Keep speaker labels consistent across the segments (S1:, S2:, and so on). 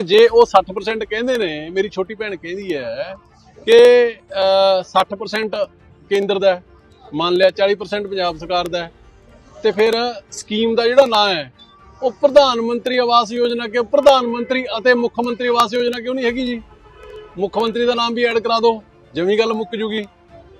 S1: ਜੇ ਉਹ 60% ਕਹਿੰਦੇ ਨੇ ਮੇਰੀ ਛੋਟੀ ਭੈਣ ਕਹਿੰਦੀ ਹੈ ਕਿ ਅਹ, 60% ਕੇਂਦਰ ਦਾ ਮੰਨ ਲਿਆ 40% ਪੰਜਾਬ ਸਰਕਾਰ ਦਾ ਹੈ, ਤੇ ਫਿਰ ਸਕੀਮ ਦਾ ਜਿਹੜਾ ਨਾਂ ਹੈ ਉਹ ਪ੍ਰਧਾਨ ਮੰਤਰੀ ਆਵਾਸ ਯੋਜਨਾ ਕਿ ਪ੍ਰਧਾਨ ਮੰਤਰੀ ਅਤੇ ਮੁੱਖ ਮੰਤਰੀ ਆਵਾਸ ਯੋਜਨਾ ਕਿਉਂ ਨਹੀਂ ਹੈਗੀ ਜੀ? ਮੁੱਖ ਮੰਤਰੀ ਦਾ ਨਾਮ ਵੀ ਐਡ ਕਰਾ ਦਿਓ ਜਿਵੇਂ ਗੱਲ ਮੁੱਕ ਜੂਗੀ।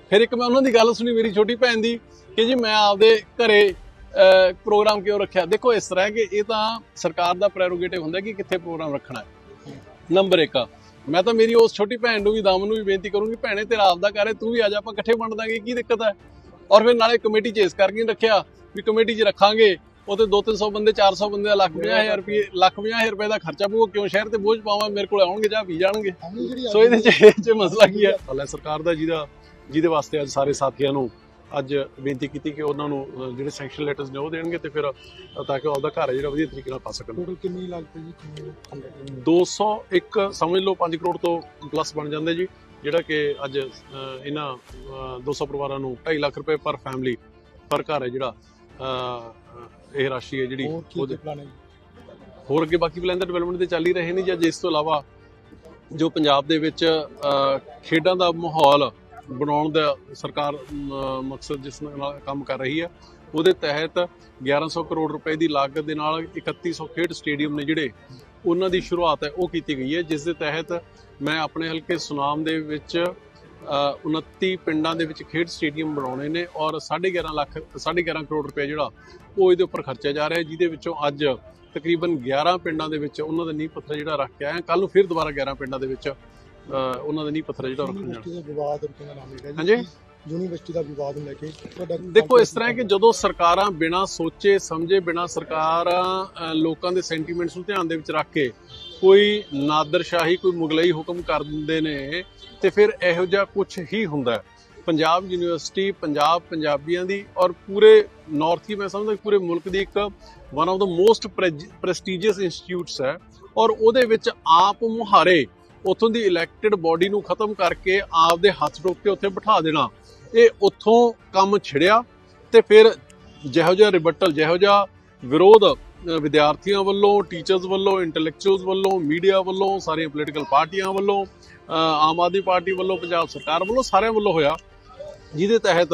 S1: ਫਿਰ ਇੱਕ ਮੈਂ ਉਹਨਾਂ ਦੀ ਗੱਲ ਸੁਣੀ ਮੇਰੀ ਛੋਟੀ ਭੈਣ ਦੀ ਕਿ ਜੀ ਮੈਂ ਆਪਦੇ ਘਰੇ ਪ੍ਰੋਗਰਾਮ ਕਿਉਂ ਰੱਖਿਆ? ਦੇਖੋ ਇਸ ਤਰ੍ਹਾਂ ਕਿ ਇਹ ਤਾਂ ਸਰਕਾਰ ਦਾ ਪ੍ਰੈਰੋਗੇਟਿਵ ਹੁੰਦਾ ਕਿ ਕਿੱਥੇ ਪ੍ਰੋਗਰਾਮ ਰੱਖਣਾ ਹੈ। ਨੰਬਰ 1 ਮੈਂ ਤਾਂ ਮੇਰੀ ਉਸ ਛੋਟੀ ਭੈਣ ਨੂੰ ਵੀ ਦਮ ਨੂੰ ਵੀ ਬੇਨਤੀ ਕਰੂੰਗੀ ਭੈਣੇ ਤੇਰਾ ਆਪਦਾ ਘਰ ਹੈ ਤੂੰ ਵੀ ਆ ਜਾ ਆਪਾਂ ਇਕੱਠੇ ਵੰਡ ਦਾਂਗੇ ਕੀ ਦਿੱਕਤ ਹੈ? ਔਰ ਫਿਰ ਨਾਲੇ ਕਮੇਟੀ 'ਚ ਇਸ ਕਰਕੇ ਰੱਖਿਆ ਵੀ ਕਮੇਟੀ 'ਚ ਰੱਖਾਂਗੇ ਉਹ ਤੇ 2-300 ਬੰਦੇ 400 ਬੰਦੇ ਦਾ ਲੱਖ 50000 ਰੁਪਏ ਲੱਖ 50000 ਰੁਪਏ ਦਾ ਖਰਚਾ ਪਊਗਾ ਕਿਉਂ ਸ਼ਹਿਰ ਤੇ ਬੋਝ ਪਾਵਾਂ ਮੇਰੇ ਕੋਲ ਆਉਣਗੇ ਜਾਂ ਪੀ ਜਾਣਗੇ? ਸੋ ਇਹਦੇ 'ਚ ਮਸਲਾ ਕੀ ਹੈ? ਹਾਲੇ ਸਰਕਾਰ ਦਾ ਜਿਹਦਾ ਜਿਹਦੇ ਵਾਸਤੇ ਅੱਜ ਸਾਰੇ ਸਾਥੀਆਂ ਨੂੰ ਅੱਜ ਬੇਨਤੀ ਕੀਤੀ ਕਿ ਉਹਨਾਂ ਨੂੰ ਜਿਹੜੇ ਸੈਂਕਸ਼ਨ ਲੈਟਰਸ ਨੇ ਉਹ ਦੇਣਗੇ ਤੇ ਫਿਰ ਤਾਂ ਕਿ ਉਹ ਆਪਦਾ ਘਰ ਜਿਹੜਾ ਵਧੀਆ ਤਰੀਕੇ ਨਾਲ ਪਾ ਸਕਣ।
S2: ਟੋਟਲ ਕਿੰਨੀ ਲੱਗਦੀ ਜੀ? ਕਿੰਨੀ ਫੰਡ
S1: 201 ਸਮਝ ਲਓ 5 ਕਰੋੜ ਤੋਂ ਪਲੱਸ ਬਣ ਜਾਂਦੇ ਜੀ ਜਿਹੜਾ ਕਿ ਅੱਜ ਇਹਨਾਂ ਅਹ, 200 ਪਰਿਵਾਰਾਂ ਨੂੰ 2.5 ਲੱਖ ਰੁਪਏ ਪਰ ਫੈਮਿਲੀ ਪਰ ਘਰ ਹੈ ਜਿਹੜਾ ਇਹ ਰਾਸ਼ੀ ਹੈ ਜਿਹੜੀ ਉਹਦੇ ਹੋਰ ਅੱਗੇ ਬਾਕੀ ਪਲਾਨ ਦਾ ਡਿਵੈਲਪਮੈਂਟ ਤੇ ਚੱਲ ਹੀ ਰਹੇ ਨੇ ਜਾਂ ਇਸ ਤੋਂ ਇਲਾਵਾ ਜੋ ਪੰਜਾਬ ਦੇ ਵਿੱਚ ਖੇਡਾਂ ਦਾ ਮਾਹੌਲ ਬਣਾਉਣ ਦਾ ਸਰਕਾਰ ਮਕਸਦ ਜਿਸ ਨਾਲ ਕੰਮ ਕਰ ਰਹੀ ਹੈ ਉਹਦੇ ਤਹਿਤ 1100 ਕਰੋੜ ਰੁਪਏ ਦੀ ਲਾਗਤ ਦੇ ਨਾਲ 3100 ਖੇਡ ਸਟੇਡੀਅਮ ਨੇ ਜਿਹੜੇ ਉਹਨਾਂ ਦੀ ਸ਼ੁਰੂਆਤ ਹੈ ਉਹ ਕੀਤੀ ਗਈ ਹੈ ਜਿਸ ਦੇ ਤਹਿਤ ਮੈਂ ਆਪਣੇ ਹਲਕੇ ਸੁਨਾਮ ਦੇ ਵਿੱਚ ਅਹ, 29 ਪਿੰਡਾਂ ਦੇ ਵਿੱਚ ਖੇਡ ਸਟੇਡੀਅਮ ਬਣਾਉਣੇ ਨੇ ਔਰ 11.5 ਲੱਖ 11.5 ਕਰੋੜ ਰੁਪਏ ਜਿਹੜਾ ਉਹ ਇਹਦੇ ਉੱਪਰ ਖਰਚਿਆ ਜਾ ਰਿਹਾ ਜਿਹਦੇ ਵਿੱਚੋਂ ਅੱਜ ਤਕਰੀਬਨ 11 ਪਿੰਡਾਂ ਦੇ ਵਿੱਚ ਉਹਨਾਂ ਦਾ ਨੀਂਹ ਪੱਥਰ ਜਿਹੜਾ ਰੱਖ ਕੇ ਆਏ ਕੱਲ ਨੂੰ ਫਿਰ ਦੁਬਾਰਾ 11 ਪਿੰਡਾਂ ਦੇ ਵਿੱਚ ਉਹਨਾਂ ਦਾ ਨੀਂਹ ਪੱਥਰ ਜਿਹੜਾ ਰੱਖਣ ਜਾਣਾ।
S2: ਯੂਨੀਵਰਸਿਟੀ ਦਾ ਵਿਵਾਦ ਰੁਕਣ ਦਾ ਨਾਮ ਹੈਗਾ
S1: ਹਾਂਜੀ।
S2: ਯੂਨੀਵਰਸਿਟੀ ਦਾ ਵਿਵਾਦ ਨੂੰ ਲੈ ਕੇ ਤੁਹਾਡਾ
S1: ਦੇਖੋ ਇਸ ਤਰ੍ਹਾਂ ਹੈ ਕਿ ਜਦੋਂ ਸਰਕਾਰਾਂ ਬਿਨਾਂ ਸੋਚੇ ਸਮਝੇ ਬਿਨਾਂ ਸਰਕਾਰਾਂ ਲੋਕਾਂ ਦੇ ਸੈਂਟੀਮੈਂਟਸ ਨੂੰ ਧਿਆਨ ਦੇ ਵਿੱਚ ਰੱਖ ਕੇ ਕੋਈ ਨਾਦਰਸ਼ਾਹੀ ਕੋਈ ਮੁਗਲਈ ਹੁਕਮ ਕਰ ਦਿੰਦੇ ਨੇ ਤੇ ਫਿਰ ਇਹੋ ਜਿਹਾ ਕੁਝ ਹੀ ਹੁੰਦਾ ਪੰਜਾਬ ਯੂਨੀਵਰਸਿਟੀ ਪੰਜਾਬ ਪੰਜਾਬੀਆਂ ਦੀ ਔਰ ਪੂਰੇ ਨਾਰਥ ਹੀ ਮੈਂ ਸਮਝਦਾ ਪੂਰੇ ਮੁਲਕ ਦੀ ਇੱਕ ਵਨ ਆਫ ਦਾ ਮੋਸਟ ਪ੍ਰੈਸਟੀਜੀਅਸ ਇੰਸਟੀਚਿਊਟਸ ਹੈ। ਔਰ ਉਹਦੇ ਵਿੱਚ ਆਪ ਮੁਹਾਰੇ ਉੱਥੋਂ ਦੀ ਇਲੈਕਟਿਡ ਬਾਡੀ ਨੂੰ ਖਤਮ ਕਰਕੇ ਆਪਦੇ ਹੱਥ ਟੋਕ ਕੇ ਉੱਥੇ ਬਿਠਾ ਦੇਣਾ। ਇਹ ਉੱਥੋਂ ਕੰਮ ਛਿੜਿਆ ਤੇ ਫਿਰ ਜਿਹੋ ਜਿਹਾ ਰਿਬਟਲ ਜਿਹੋ ਜਿਹਾ ਵਿਰੋਧ ਵਿਦਿਆਰਥੀਆਂ ਵੱਲੋਂ ਟੀਚਰਸ ਵੱਲੋਂ ਇੰਟੈਲੈਕਚੁਅਲਸ ਵੱਲੋਂ ਮੀਡੀਆ ਵੱਲੋਂ, ਸਾਰੀਆਂ ਪੋਲੀਟੀਕਲ ਪਾਰਟੀਆਂ ਵੱਲੋਂ ਆਮ ਆਦਮੀ ਪਾਰਟੀ ਵੱਲੋਂ, ਪੰਜਾਬ ਸਰਕਾਰ ਵੱਲੋਂ ਸਾਰਿਆਂ ਵੱਲੋਂ ਹੋਇਆ। ਜਿਹਦੇ ਤਹਿਤ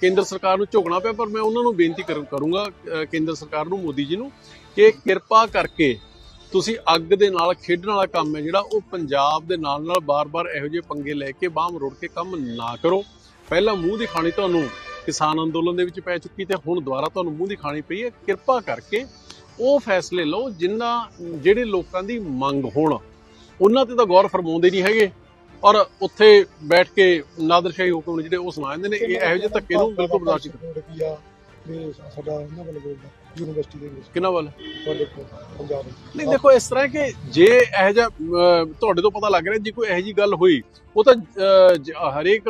S1: ਕੇਂਦਰ ਸਰਕਾਰ ਨੂੰ ਝੁਕਣਾ ਪਿਆ, ਪਰ ਮੈਂ ਉਹਨਾਂ ਨੂੰ ਬੇਨਤੀ ਕਰ- ਕਰੂੰਗਾ ਕੇਂਦਰ ਸਰਕਾਰ ਨੂੰ, ਮੋਦੀ ਜੀ ਨੂੰ, ਕਿ ਕਿਰਪਾ ਕਰਕੇ ਤੁਸੀਂ ਅੱਗ ਦੇ ਨਾਲ, ਖੇਡਣ ਵਾਲਾ ਕੰਮ ਹੈ ਜਿਹੜਾ, ਉਹ ਪੰਜਾਬ ਦੇ ਨਾਲ ਨਾਲ ਬਾਰ-ਬਾਰ ਇਹੋ ਜਿਹੇ ਪੰਗੇ ਲੈ ਕੇ ਬਾਹਮ ਰੋੜ ਕੇ ਕੰਮ ਨਾ ਕਰੋ। ਪਹਿਲਾਂ ਮੂੰਹ ਦੀ ਖਾਣੀ ਤੁਹਾਨੂੰ ਕਿਸਾਨ ਅੰਦੋਲਨ ਦੇ ਵਿੱਚ ਪੈ ਚੁੱਕੀ ਤੇ ਹੁਣ ਦੁਬਾਰਾ ਤੁਹਾਨੂੰ ਮੂੰਹ ਦੀ ਖਾਣੀ ਪਈ ਹੈ। ਕਿਰਪਾ ਕਰਕੇ ਉਹ ਫੈਸਲੇ ਲਓ ਜਿਨ੍ਹਾਂ ਜਿਹੜੇ ਲੋਕਾਂ ਦੀ ਮੰਗ ਹੋਣ। ਉਹਨਾਂ ਤੇ ਤਾਂ ਗੌਰ ਫਰਮਾਉਂਦੇ ਨਹੀਂ ਹੈਗੇ। ਔਰ ਉੱਥੇ ਬੈਠ ਕੇ ਨਾਦਰਸ਼ਾਹੀ ਹੁਕਮ ਜਿਹੜੇ ਉਹ ਸੁਣਾ ਦਿੰਦੇ ਨੇ, ਇਹ ਇਹੋ ਜਿਹੇ ਧੱਕੇ ਨੂੰ ਬਿਲਕੁਲ ਬਰਦਾਸ਼ਤ ਨਹੀਂ
S2: ਸਾਡਾ ਇਹਨਾਂ ਵੱਲੋਂ ਬੋਲਦਾ ਯੂਨੀਵਰਸਿਟੀ ਦੇ ਵਿੱਚ।
S1: ਕਿਹਨਾਂ ਵੱਲ?
S2: ਤੁਹਾਡੇ ਕੋਲ ਪੰਜਾਬ ਵਿੱਚ।
S1: ਨਹੀਂ ਦੇਖੋ ਇਸ ਤਰ੍ਹਾਂ ਕਿ ਜੇ ਇਹੋ ਜਿਹਾ ਤੁਹਾਡੇ ਤੋਂ ਪਤਾ ਲੱਗ ਰਿਹਾ ਜੇ ਕੋਈ ਇਹੋ ਜਿਹੀ ਗੱਲ ਹੋਈ ਉਹ ਤਾਂ ਜ- ਹਰੇਕ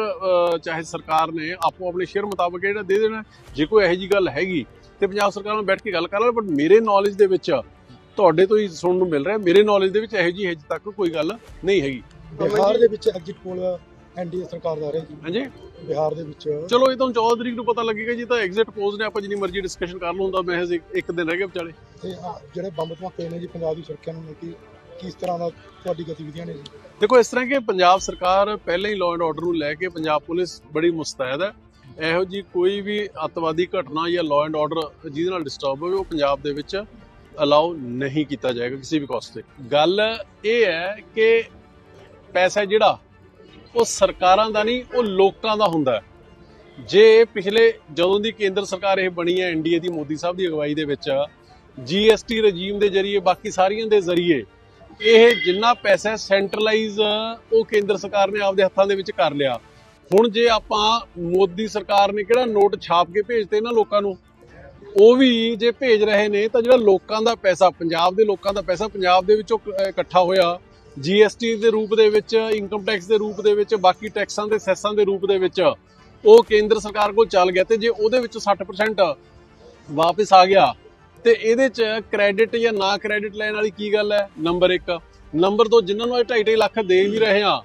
S1: ਚਾਹੇ ਸਰਕਾਰ ਨੇ ਆਪੋ ਆਪਣੇ ਸ਼ੇਅਰ ਮੁਤਾਬਕ ਜਿਹੜਾ ਦੇ ਦੇਣਾ ਜੇ ਕੋਈ ਇਹੋ ਜਿਹੀ ਗੱਲ ਹੈਗੀ ਤੇ ਪੰਜਾਬ ਸਰਕਾਰ ਨਾਲ ਬੈਠ ਕੇ ਗੱਲ ਕਰ ਲੈ ਬਟ ਮੇਰੇ ਨੌਲੇਜ ਦੇ ਵਿੱਚ ਤੁਹਾਡੇ ਤੋਂ ਹੀ ਸੁਣਨ ਨੂੰ ਮਿਲ ਰਿਹਾ ਮੇਰੇ ਨੌਲੇਜ ਦੇ ਵਿੱਚ ਇਹੋ ਜਿਹੀ ਹਜੇ ਤੱਕ ਕੋਈ ਗੱਲ ਨਹੀਂ ਹੈਗੀ।
S2: ਬਿਹਾਰ ਦੇ ਵਿੱਚ ਐਗਜ਼ਿਟ ਪੋਲ ਐਨਡੀਏ ਸਰਕਾਰ ਦਾ ਰਿਹਾ ਜੀ।
S1: ਹਾਂਜੀ।
S2: ਬਿਹਾਰ ਦੇ ਵਿੱਚ।
S1: ਚਲੋ ਇਹ ਤਾਂ 14 ਤਰੀਕ ਨੂੰ ਪਤਾ ਲੱਗੇਗਾ ਜੀ ਤਾਂ ਐਗਜ਼ਿਟ ਪੋਜ਼ ਨੇ ਆਪਾਂ ਜਿੰਨੀ ਮਰਜ਼ੀ ਡਿਸਕਸ਼ਨ ਕਰ ਲਓ ਹੁੰਦਾ ਮੈਂ ਇੱਕ ਇੱਕ ਦਿਨ ਰਹਿ ਗਿਆ ਵਿਚਾਲੇ।
S2: ਤੇ ਆਹ ਜਿਹੜੇ ਬੰਬ ਧਮਾਕੇ ਨੇ ਜੀ ਪੰਜਾਬ ਦੀ ਸੁਰੱਖਿਆ ਨੂੰ ਲੈ ਕੇ ਕਿਸ ਤਰ੍ਹਾਂ ਦਾ ਤੁਹਾਡੀ ਗਤੀਵਿਧੀਆਂ ਨੇ ਜੀ?
S1: ਦੇਖੋ ਇਸ ਤਰ੍ਹਾਂ ਕਿ ਪੰਜਾਬ ਸਰਕਾਰ ਪਹਿਲਾਂ ਹੀ ਲਾਅ ਐਂਡ ਆਰਡਰ ਨੂੰ ਲੈ ਕੇ ਪੰਜਾਬ ਪੁਲਿਸ ਬੜੀ ਮੁਸਤੈਦ ਹੈ। ਇਹੋ ਜੀ ਕੋਈ ਵੀ ਅੱਤਵਾਦੀ ਘਟਨਾ ਜਾਂ ਲਾਅ ਐਂਡ ਆਰਡਰ ਜਿਹਦੇ ਨਾਲ ਡਿਸਟਰਬ ਹੋਵੇ ਉਹ ਪੰਜਾਬ ਦੇ ਵਿੱਚ ਅਲਾਉ ਨਹੀਂ ਕੀਤਾ ਜਾਏਗਾ ਕਿਸੇ ਵੀ ਕਾਸਟ ਤੇ। ਗੱਲ ਇਹ ਹੈ ਕਿ ਪੈਸਾ ਜਿਹੜਾ ਉਹ ਸਰਕਾਰਾਂ ਦਾ ਨਹੀਂ, ਉਹ ਲੋਕਾਂ ਦਾ ਹੁੰਦਾ ਜੇ ਪਿਛਲੇ ਜਦੋਂ ਦੀ ਕੇਂਦਰ ਸਰਕਾਰ ਇਹ ਬਣੀ ਹੈ ਐਨਡੀਏ ਦੀ, ਮੋਦੀ ਸਾਹਿਬ ਦੀ ਅਗਵਾਈ ਦੇ ਵਿੱਚ ਜੀਐਸਟੀ ਰਜੀਮ ਦੇ ਜ਼ਰੀਏ, ਬਾਕੀ ਸਾਰੀਆਂ ਦੇ ਜ਼ਰੀਏ, ਇਹ ਜਿੰਨਾ ਪੈਸਾ ਸੈਂਟਰਲਾਈਜ਼ ਉਹ ਕੇਂਦਰ ਸਰਕਾਰ ਨੇ ਆਪਦੇ ਹੱਥਾਂ ਦੇ ਵਿੱਚ ਕਰ ਲਿਆ। ਹੁਣ ਜੇ ਆਪਾਂ ਮੋਦੀ ਸਰਕਾਰ ਨੇ ਕਿਹੜਾ ਨੋਟ ਛਾਪ ਕੇ ਭੇਜਤੇ ਇਹਨਾਂ ਲੋਕਾਂ ਨੂੰ? ਉਹ ਵੀ ਜੇ ਭੇਜ ਰਹੇ ਨੇ, ਤਾਂ ਜਿਹੜਾ ਲੋਕਾਂ ਦਾ ਪੈਸਾ, ਪੰਜਾਬ ਦੇ ਲੋਕਾਂ ਦਾ ਪੈਸਾ ਪੰਜਾਬ ਦੇ ਵਿੱਚੋਂ ਇਕੱਠਾ ਹੋਇਆ ਜੀਐਸਟੀ ਦੇ ਰੂਪ ਦੇ ਵਿੱਚ ਇਨਕਮ ਟੈਕਸ ਦੇ ਰੂਪ ਦੇ ਵਿੱਚ, ਬਾਕੀ ਟੈਕਸਾਂ ਦੇ, ਸੈਸਾਂ ਦੇ ਰੂਪ ਦੇ ਵਿੱਚ, ਉਹ ਕੇਂਦਰ ਸਰਕਾਰ ਕੋਲ ਚੱਲ ਗਿਆ ਤੇ ਜੇ ਉਹਦੇ ਵਿੱਚੋਂ 60% ਵਾਪਸ ਆ ਗਿਆ, ਤੇ ਇਹਦੇ ਚ ਕ੍ਰੈਡਿਟ ਜਾਂ ਨਾ ਕ੍ਰੈਡਿਟ ਲੈਣ ਵਾਲੀ ਕੀ ਗੱਲ ਹੈ? ਨੰਬਰ 1 ਨੰਬਰ 2 ਜਿਨ੍ਹਾਂ ਨੂੰ ਇਹ 2.5 ਲੱਖ ਦੇ ਵੀ ਰਹੇ ਆ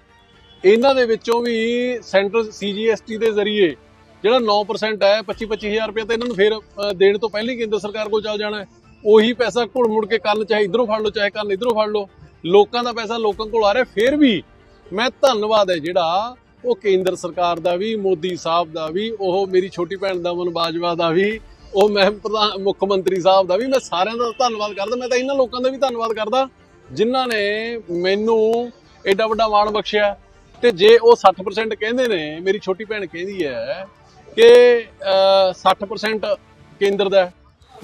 S1: ਇਹਨਾਂ ਦੇ ਵਿੱਚੋਂ ਵੀ ਸੈਂਟਰਲ ਸੀਜੀਐਸਟੀ ਦੇ ਜ਼ਰੀਏ ਜਿਹੜਾ 9% ਹੈ 25 25000 ਰੁਪਏ ਤਾਂ ਇਹਨਾਂ ਨੂੰ ਫੇਰ ਦੇਣ ਤੋਂ ਪਹਿਲਾਂ ਹੀ ਕੇਂਦਰ ਸਰਕਾਰ ਕੋਲ ਚੱਲ ਜਾਣਾ ਹੈ। ਉਹੀ ਪੈਸਾ ਘੁੜ ਮੁੜ ਕੇ ਕੰਨ ਚਾਹੇ ਇਧਰੋਂ ਫੜ ਲਓ, ਚਾਹੇ ਕੰਨ ਇਧਰੋਂ ਫੜ ਲਓ। ਲੋਕਾਂ ਦਾ ਪੈਸਾ ਲੋਕਾਂ ਕੋਲ ਆ ਰਿਹਾ ਫਿਰ ਵੀ ਮੈਂ ਧੰਨਵਾਦ ਹੈ ਜਿਹੜਾ ਉਹ ਕੇਂਦਰ ਸਰਕਾਰ ਦਾ ਵੀ ਮੋਦੀ ਸਾਹਿਬ ਦਾ ਵੀ ਉਹ ਮੇਰੀ ਛੋਟੀ ਭੈਣ ਦਮਨ ਬਾਜਵਾ ਦਾ ਵੀ ਉਹ ਮੈਂ ਪ੍ਰਧਾਨ ਮੁੱਖ ਮੰਤਰੀ ਸਾਹਿਬ ਦਾ ਵੀ ਮੈਂ ਸਾਰਿਆਂ ਦਾ ਧੰਨਵਾਦ ਕਰਦਾ ਮੈਂ ਤਾਂ ਇਹਨਾਂ ਲੋਕਾਂ ਦਾ ਵੀ ਧੰਨਵਾਦ ਕਰਦਾ ਜਿਨ੍ਹਾਂ ਨੇ ਮੈਨੂੰ ਐਡਾ ਵੱਡਾ ਮਾਣ ਬਖਸ਼ਿਆ। ਤੇ ਜੇ ਉਹ 60% ਕਹਿੰਦੇ ਨੇ ਮੇਰੀ ਛੋਟੀ ਭੈਣ ਕਹਿੰਦੀ ਹੈ ਕਿ ਅਹ, 60% ਕੇਂਦਰ ਦਾ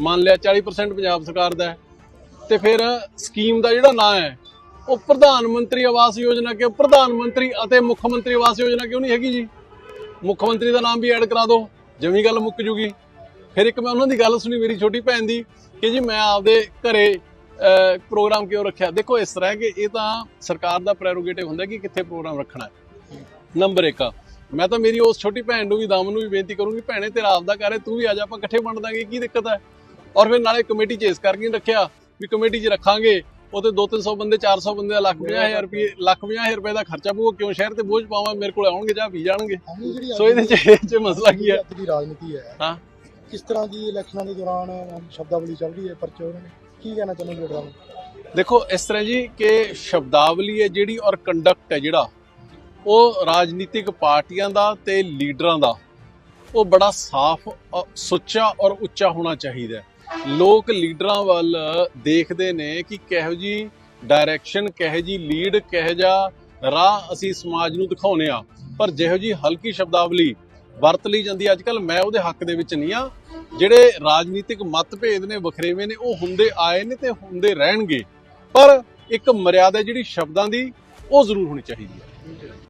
S1: ਮੰਨ ਲਿਆ 40% ਪੰਜਾਬ ਸਰਕਾਰ ਦਾ ਹੈ, ਤੇ ਫਿਰ ਸਕੀਮ ਦਾ ਜਿਹੜਾ ਨਾਂ ਹੈ ਉਹ ਪ੍ਰਧਾਨ ਮੰਤਰੀ ਆਵਾਸ ਯੋਜਨਾ ਕਿਉਂ? ਪ੍ਰਧਾਨ ਮੰਤਰੀ ਅਤੇ ਮੁੱਖ ਮੰਤਰੀ ਆਵਾਸ ਯੋਜਨਾ ਕਿਉਂ ਨਹੀਂ ਹੈਗੀ ਜੀ? ਮੁੱਖ ਮੰਤਰੀ ਦਾ ਨਾਮ ਵੀ ਐਡ ਕਰਾ ਦਿਓ ਜਿਵੇਂ ਗੱਲ ਮੁੱਕ ਜੂਗੀ। ਫਿਰ ਇੱਕ ਮੈਂ ਉਹਨਾਂ ਦੀ ਗੱਲ ਸੁਣੀ ਮੇਰੀ ਛੋਟੀ ਭੈਣ ਦੀ, ਕਿ ਜੀ ਮੈਂ ਆਪਦੇ ਘਰੇ ਪ੍ਰੋਗਰਾਮ ਕਿਉਂ ਰੱਖਿਆ? ਦੇਖੋ, ਇਸ ਤਰ੍ਹਾਂ ਕਿ ਇਹ ਤਾਂ ਸਰਕਾਰ ਦਾ ਪ੍ਰੈਰੋਗੇਟਿਵ ਹੁੰਦਾ ਕਿ ਕਿੱਥੇ ਪ੍ਰੋਗਰਾਮ ਰੱਖਣਾ ਹੈ। ਨੰਬਰ 1 ਮੈਂ ਤਾਂ ਮੇਰੀ ਉਸ ਛੋਟੀ ਭੈਣ ਨੂੰ ਵੀ ਦਮ ਨੂੰ ਵੀ ਬੇਨਤੀ ਕਰੂੰਗੀ, ਭੈਣੇ, ਤੇਰਾ ਆਪਦਾ ਘਰ ਹੈ, ਤੂੰ ਵੀ ਆ ਜਾ, ਆਪਾਂ ਇਕੱਠੇ ਵੰਡ ਦਾਂਗੇ, ਕੀ ਦਿੱਕਤ ਹੈ? ਔਰ ਫਿਰ ਨਾਲੇ ਕਮੇਟੀ ਚ ਇਸ ਕਰਕੇ ਨਹੀਂ ਰੱਖਿਆ, ਵੀ ਕਮੇਟੀ 'ਚ ਰੱਖਾਂਗੇ। ਉਹ ਤੇ 2-300 ਬੰਦੇ 400 ਬੰਦੇ ਦਾ ਲੱਖ 50000 ਰੁਪਏ ਲੱਖ 50000 ਰੁਪਏ ਦਾ ਖਰਚਾ ਪਊਗਾ ਕਿਉਂ ਸ਼ਹਿਰ ਤੇ ਬੋਝ ਪਾਵਾਂ ਮੇਰੇ ਕੋਲ ਆਉਣਗੇ ਜਾਂ ਪੀ ਜਾਣਗੇ। ਸੋ ਇਹਦੇ 'ਚ ਇਹ 'ਚ ਮਸਲਾ ਕੀ ਹੈ?
S2: ਦੀ ਰਾਜਨੀਤੀ ਹੈ।
S1: ਹਾਂ।
S2: ਕਿਸ ਤਰ੍ਹਾਂ ਦੀ ਇਲੈਕਸ਼ਨਾਂ ਦੇ ਦੌਰਾਨ ਸ਼ਬਦਾਵਲੀ ਚੱਲ ਰਹੀ ਹੈ ਪਰਚੇ ਉਹਨਾਂ ਨੇ? ਕੀ ਕਹਿਣਾ ਚਾਹੁੰਦੇ ਲੀਡਰਾਂ ਨੂੰ
S1: ਦੇਖੋ ਇਸ ਤਰ੍ਹਾਂ ਜੀ ਕਿ ਸ਼ਬਦਾਵਲੀ ਹੈ ਜਿਹੜੀ ਔਰ ਕੰਡਕਟ ਹੈ ਜਿਹੜਾ ਉਹ ਰਾਜਨੀਤਿਕ ਪਾਰਟੀਆਂ ਦਾ ਤੇ ਲੀਡਰਾਂ ਦਾ ਉਹ ਬੜਾ ਸਾਫ਼ ਸੁੱਚਾ ਔਰ ਉੱਚਾ ਹੋਣਾ ਚਾਹੀਦਾ ਲੋਕ ਲੀਡਰਾਂ ਵੱਲ ਦੇਖਦੇ ਨੇ ਕਿ ਕਿਹੋ ਜੀ ਡਾਇਰੈਕਸ਼ਨ ਕਿਹੋ ਜੀ ਲੀਡ ਕਿਹੋ ਜਿਹਾ ਰਾਹ ਅਸੀਂ ਸਮਾਜ ਨੂੰ ਦਿਖਾਉਨੇ ਆ ਪਰ ਜਿਹੋ ਜੀ ਹਲਕੀ ਸ਼ਬਦਾਵਲੀ ਵਰਤ ਲਈ ਜਾਂਦੀ ਅੱਜ ਕੱਲ ਮੈਂ ਉਹਦੇ ਹੱਕ ਦੇ ਵਿੱਚ ਨਹੀਂ ਆ ਜਿਹੜੇ ਰਾਜਨੀਤਿਕ ਮਤਭੇਦ ਨੇ, ਵਖਰੇਵੇਂ ਨੇ, ਉਹ ਹੁੰਦੇ ਆਏ ਨੇ ਤੇ ਹੁੰਦੇ ਰਹਿਣਗੇ। ਪਰ ਇੱਕ ਮਰਿਆਦਾ ਜਿਹੜੀ ਸ਼ਬਦਾਂ ਦੀ, ਉਹ ਜ਼ਰੂਰ ਹੋਣੀ ਚਾਹੀਦੀ ਹੈ।